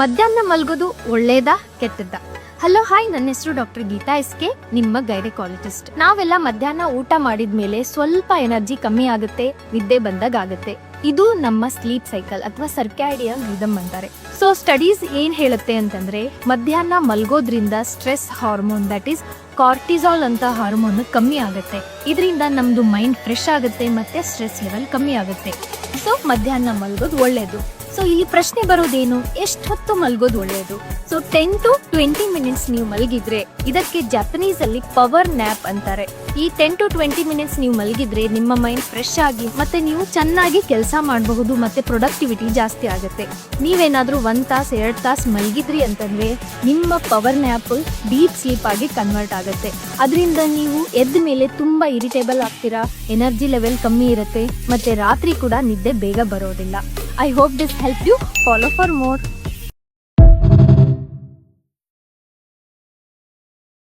ಮಧ್ಯಾಹ್ನ ಮಲ್ಗೋದು ಒಳ್ಳೇದಾ, ಕೆಟ್ಟದ್ದ? Hello, hi, ನನ್ನ ಹೆಸರು ಡಾಕ್ಟರ್ ಗೀತಾ ಎಸ್ಕೆ ನಿಮ್ಮ ಗೈನಕಾಲಜಿಸ್ಟ್ ನಾವೆಲ್ಲ ಮಧ್ಯಾಹ್ನ ಊಟ ಮಾಡಿದ ಮೇಲೆ ಸ್ವಲ್ಪ ಎನರ್ಜಿ ಕಮ್ಮಿ ಆಗುತ್ತೆ, ನಿದ್ದೆ ಬಂದಾಗ ಆಗುತ್ತೆ. ಇದು ನಮ್ಮ ಸ್ಲೀಪ್ ಸೈಕಲ್ ಅಥವಾ ಸರ್ಕ್ಯಾಡಿಯನ್ ರಿದಮ್ ಅಂತಾರೆ. ಸೊ ಸ್ಟಡೀಸ್ ಏನ್ ಹೇಳುತ್ತೆ ಅಂತಂದ್ರೆ, ಮಧ್ಯಾಹ್ನ ಮಲ್ಗೋದ್ರಿಂದ stress hormone that is cortisol ಅಂತ ಹಾರ್ಮೋನ್ ಕಮ್ಮಿ ಆಗುತ್ತೆ. ಇದರಿಂದ ನಮ್ದು ಮೈಂಡ್ ಫ್ರೆಶ್ ಆಗುತ್ತೆ ಮತ್ತೆ ಸ್ಟ್ರೆಸ್ ಲೆವೆಲ್ ಕಮ್ಮಿ ಆಗುತ್ತೆ. ಸೊ ಮಧ್ಯಾಹ್ನ ಮಲ್ಗೋದು ಒಳ್ಳೇದು. ಸೊ ಇಲ್ಲಿ ಪ್ರಶ್ನೆ ಬರೋದೇನು? ಎಷ್ಟು ಹೊತ್ತು ಮಲ್ಗೋದು ಒಳ್ಳೆಯದು? So ten to twenty minutes ನೀವು ಮಲಗಿದ್ರೆ, ಇದಕ್ಕೆ ಜಪನೀಸ್ ಅಲ್ಲಿ ಪವರ್ ನ್ಯಾಪ್ ಅಂತಾರೆ. ಈ ಟೆನ್ ಟು ಟ್ವೆಂಟಿ ಮಿನಿಟ್ಸ್ ನೀವು ಮಲಗಿದ್ರೆ, ನಿಮ್ಮ ಮೈಂಡ್ ಫ್ರೆಶ್ ಆಗಿ, ಮತ್ತೆ ನೀವು ಚೆನ್ನಾಗಿ ಕೆಲಸ ಮಾಡಬಹುದು, ಮತ್ತೆ ಪ್ರೊಡಕ್ಟಿವಿಟಿ ಜಾಸ್ತಿ ಆಗುತ್ತೆ. ನೀವೇನಾದ್ರೂ ಒಂದ್ ತಾಸು, ಎರಡ್ ತಾಸು ಮಲಗಿದ್ರಿ ಅಂತಂದ್ರೆ, ನಿಮ್ಮ ಪವರ್ ನ್ಯಾಪ್ ಡೀಪ್ ಸ್ಲೀಪ್ ಆಗಿ ಕನ್ವರ್ಟ್ ಆಗುತ್ತೆ. ಅದರಿಂದ ನೀವು ಎದ್ದ ಮೇಲೆ ತುಂಬಾ ಇರಿಟೇಬಲ್ ಆಗ್ತೀರಾ ಎನರ್ಜಿ ಲೆವೆಲ್ ಕಮ್ಮಿ ಇರುತ್ತೆ, ಮತ್ತೆ ರಾತ್ರಿ ಕೂಡ ನಿದ್ದೆ ಬೇಗ ಬರೋದಿಲ್ಲ. I hope this helped you. Follow for more.